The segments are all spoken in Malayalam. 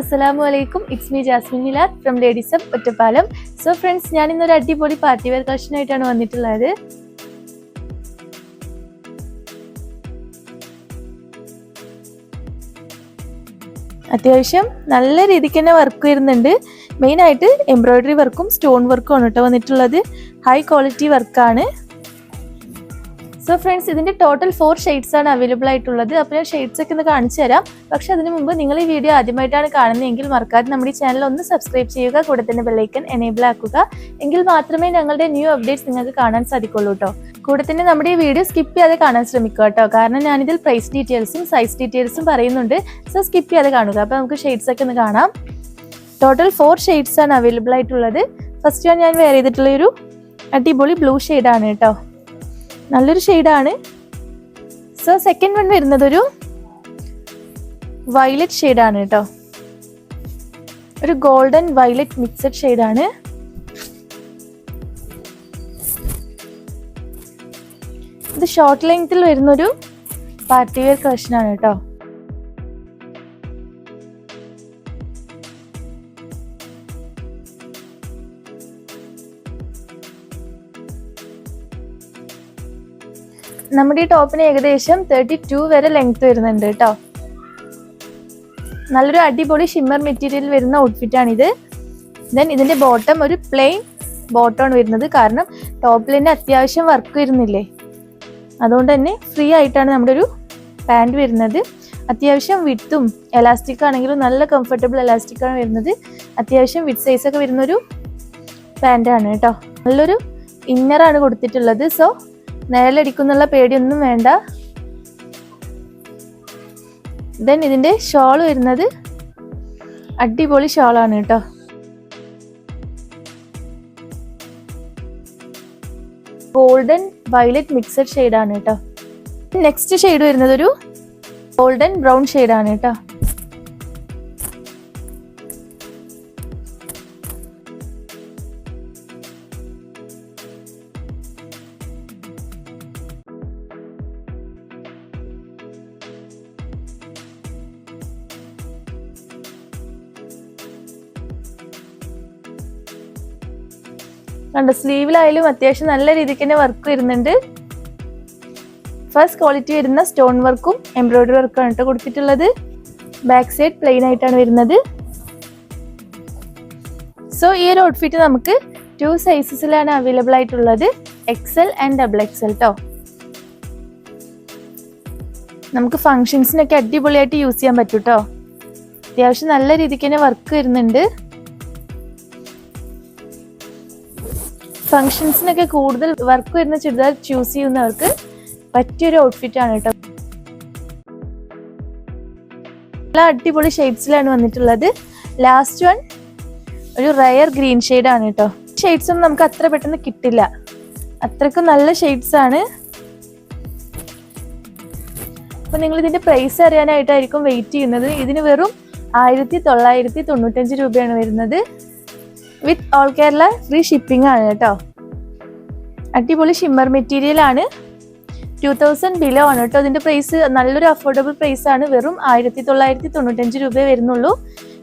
അസ്സലാമു അലൈക്കും it's me Jasmin Milad from ladies of Ottapalam so friends ഞാൻ ഇന്നൊരു അടിപൊളി പാർട്ടി വെയർ കളക്ഷൻ ആയിട്ടാണ് വന്നിട്ടുള്ളത്. അത്യാവശ്യം നല്ല രീതിക്ക് തന്നെ വർക്ക് വരുന്നുണ്ട്. മെയിൻ ആയിട്ട് എംബ്രോയിഡറി വർക്കും സ്റ്റോൺ വർക്കും ആണ് കേട്ടോ വന്നിട്ടുള്ളത്. ഹൈ ക്വാളിറ്റി വർക്കാണ് സോ ഫ്രണ്ട്സ് ഇതിന്റെ ടോട്ടൽ ഫോർ ഷെയ്ഡ്സ് ആണ് അവൈലബിൾ ആയിട്ടുള്ളത്. അപ്പോൾ ഞാൻ ഷെയ്ഡ്സ് ഒക്കെ ഒന്ന് കാണിച്ചു തരാം. പക്ഷെ അതിന് മുമ്പ് നിങ്ങൾ ഈ വീഡിയോ ആദ്യമായിട്ടാണ് കാണുന്നതെങ്കിൽ മറക്കാതെ നമ്മുടെ ഈ ചാനൽ ഒന്ന് സബ്സ്ക്രൈബ് ചെയ്യുക കൂടെ തന്നെ ബെല്ലൈക്കൻ എനേബിൾ ആക്കുക. എങ്കിൽ മാത്രമേ ഞങ്ങളുടെ ന്യൂ അപ്ഡേറ്റ്സ് നിങ്ങൾക്ക് കാണാൻ സാധിക്കുള്ളൂ കേട്ടോ കൂടെ തന്നെ നമ്മുടെ ഈ വീഡിയോ സ്കിപ്പ് ചെയ്യാതെ കാണാൻ ശ്രമിക്കുക കേട്ടോ കാരണം ഞാനിതിൽ പ്രൈസ് ഡീറ്റെയിൽസും സൈസ് ഡീറ്റെയിൽസും പറയുന്നുണ്ട്. സോ സ്കിപ്പ് ചെയ്യാതെ കാണുക. അപ്പോൾ നമുക്ക് ഷെയ്ഡ്സ് ഒക്കെ ഒന്ന് കാണാം. ടോട്ടൽ ഫോർ ഷെയ്ഡ്സ് ആണ് അവൈലബിൾ ആയിട്ടുള്ളത്. ഫസ്റ്റ് വൺ ഞാൻ വെയർ ചെയ്തിട്ടുള്ള ഒരു അടിപൊളി ബ്ലൂ ആണ് കേട്ടോ. നല്ലൊരു ഷെയ്ഡാണ് സോ സെക്കൻഡ് വൺ വരുന്നത് ഒരു വയലറ്റ് ഷെയ്ഡാണ് കേട്ടോ. ഒരു ഗോൾഡൻ വയലറ്റ് മിക്സഡ് ഷെയ്ഡാണ് ഇത് ഷോർട്ട് ലെങ്ത്തിൽ വരുന്നൊരു പാർട്ടി വെയർ കളക്ഷനാണ് കേട്ടോ. നമ്മുടെ ഈ ടോപ്പിന് ഏകദേശം തേർട്ടി ടു വരെ ലെങ്ത് വരുന്നുണ്ട് കേട്ടോ നല്ലൊരു അടിപൊളി ഷിമ്മർ മെറ്റീരിയൽ വരുന്ന ഔട്ട്ഫിറ്റ് ആണിത്. ദെൻ ഇതിന്റെ ബോട്ടം ഒരു പ്ലെയിൻ ബോട്ടമാണ് വരുന്നത്. കാരണം ടോപ്പിൽ തന്നെ അത്യാവശ്യം വർക്ക് വരുന്നില്ലേ? അതുകൊണ്ട് തന്നെ ഫ്രീ ആയിട്ടാണ് നമ്മുടെ ഒരു പാന്റ് വരുന്നത്. അത്യാവശ്യം വിത്തും എലാസ്റ്റിക് ആണെങ്കിലും നല്ല കംഫർട്ടബിൾ എലാസ്റ്റിക് ആണ് വരുന്നത്. അത്യാവശ്യം വിത്ത് സൈസൊക്കെ വരുന്നൊരു പാന്റാണ് കേട്ടോ നല്ലൊരു ഇന്നറാണ് കൊടുത്തിട്ടുള്ളത്. സോ നിഴലടിക്കുന്നുള്ള പേടിയൊന്നും വേണ്ട. ദെൻ ഇതിന്റെ ഷോൾ വരുന്നത് അടിപൊളി ഷോളാണ് കേട്ടോ. ഗോൾഡൻ വയലറ്റ് മിക്സഡ് ഷെയ്ഡാണ് കേട്ടോ. നെക്സ്റ്റ് ഷെയ്ഡ് വരുന്നത് ഒരു ഗോൾഡൻ ബ്രൗൺ ഷെയ്ഡാണ് കേട്ടോ. കണ്ട സ്ലീവിലായാലും അത്യാവശ്യം നല്ല രീതിക്ക് തന്നെ വർക്ക് വരുന്നുണ്ട്. ഫസ്റ്റ് ക്വാളിറ്റി വരുന്ന സ്റ്റോൺ വർക്കും എംബ്രോയിഡറി വർക്കാണ് കേട്ടോ കൊടുത്തിട്ടുള്ളത്. ബാക്ക് സൈഡ് പ്ലെയിൻ ആയിട്ടാണ് വരുന്നത്. സോ ഈ ഒരു ഔട്ട്ഫിറ്റ് നമുക്ക് ടു സൈസസിലാണ് അവൈലബിൾ ആയിട്ടുള്ളത്. എക്സൽ ആൻഡ് ഡബിൾ എക്സൽ കേട്ടോ നമുക്ക് ഫങ്ഷൻസിനൊക്കെ അടിപൊളിയായിട്ട് യൂസ് ചെയ്യാൻ പറ്റൂട്ടോ. അത്യാവശ്യം നല്ല രീതിക്ക് തന്നെ വർക്ക് വരുന്നുണ്ട്. ഫങ്ഷൻസിനൊക്കെ കൂടുതൽ വർക്ക് വരുന്ന ചുരിദാർ ചൂസ് ചെയ്യുന്നവർക്ക് പറ്റിയൊരു ഔട്ട്ഫിറ്റ് ആണ് കേട്ടോ നല്ല അടിപൊളി ഷെയ്ഡ്സിലാണ് വന്നിട്ടുള്ളത്. ലാസ്റ്റ് വൺ ഒരു റയർ ഗ്രീൻ ആണ് കേട്ടോ ഷെയ്ഡ്സ് ഒന്നും നമുക്ക് അത്ര പെട്ടെന്ന് കിട്ടില്ല. അത്രക്കും നല്ല ഷെയ്ഡ്സ് ആണ്. അപ്പൊ നിങ്ങൾ ഇതിന്റെ പ്രൈസ് അറിയാനായിട്ടായിരിക്കും വെയിറ്റ് ചെയ്യുന്നത്. ഇതിന് വെറും ആയിരത്തി തൊള്ളായിരത്തി തൊണ്ണൂറ്റഞ്ച് രൂപയാണ് വരുന്നത്. With all Kerala free shipping ആണ് കേട്ടോ. അടിപൊളി ഷിമ്മർ മെറ്റീരിയൽ ആണ്. ടു തൗസൻഡ് ബിലോ ആണ് കേട്ടോ. ഇതിന്റെ പ്രൈസ് നല്ലൊരു അഫോർഡബിൾ പ്രൈസ് ആണ്. വെറും ആയിരത്തി തൊള്ളായിരത്തി തൊണ്ണൂറ്റഞ്ച് രൂപയെ വരുന്നുള്ളൂ.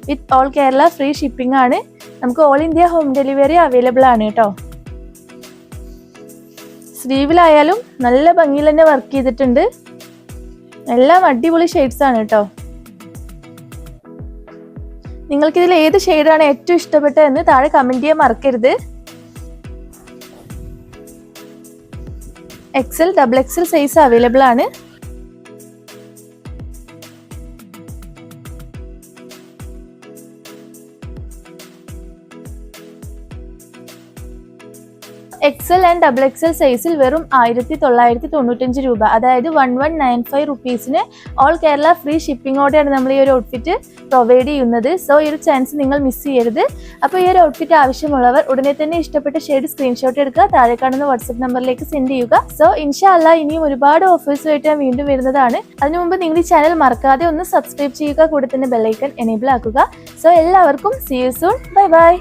With all Kerala free shipping ആണ്. നമുക്ക് all India home delivery available ആണ് കേട്ടോ. സ്ലീവിലായാലും നല്ല ഭംഗിയിൽ തന്നെ വർക്ക് ചെയ്തിട്ടുണ്ട്. എല്ലാം അടിപൊളി ഷെയ്ഡ്സ് ആണ് കേട്ടോ. നിങ്ങൾക്ക് ഇതിൽ ഏത് ഷെയ്ഡാണ് ഏറ്റവും ഇഷ്ടപ്പെട്ടത് എന്ന് താഴെ കമന്റ് ചെയ്യാൻ മറക്കരുത്. XL double XL size available ആണ്. എക്സൽ ആൻഡ് ഡബിൾ എക്സൽ സൈസിൽ വെറും ആയിരത്തി തൊള്ളായിരത്തി തൊണ്ണൂറ്റഞ്ച് രൂപ. അതായത് വൺ വൺ നയൻ ഫൈവ് റുപ്പീസിന് ഓൾ കേരള ഫ്രീ ഷിപ്പിങ്ങോടെയാണ് നമ്മൾ ഈ ഒരു ഔട്ട്ഫിറ്റ് പ്രൊവൈഡ് ചെയ്യുന്നത്. സോ ഈ ഒരു ചാൻസ് നിങ്ങൾ മിസ് ചെയ്യരുത്. അപ്പോൾ ഈ ഒരു ഔട്ട്ഫിറ്റ് ആവശ്യമുള്ളവർ ഉടനെ തന്നെ ഇഷ്ടപ്പെട്ട ഷെയ്ഡ് സ്ക്രീൻഷോട്ട് എടുക്കുക. താഴെ കാണുന്ന വാട്സപ്പ് നമ്പറിലേക്ക് സെൻഡ് ചെയ്യുക. സോ ഇൻഷാല്ല ഇനിയും ഒരുപാട് ഓഫേഴ്സുമായിട്ട് ഞാൻ വീണ്ടും വരുന്നതാണ്. അതിനു മുമ്പ് നിങ്ങൾ ഈ ചാനൽ മറക്കാതെ ഒന്ന് സബ്സ്ക്രൈബ് ചെയ്യുക. കൂടെ തന്നെ ബെല്ലൈക്കൺ എനേബിൾ ആക്കുക. സോ എല്ലാവർക്കും see you soon bye bye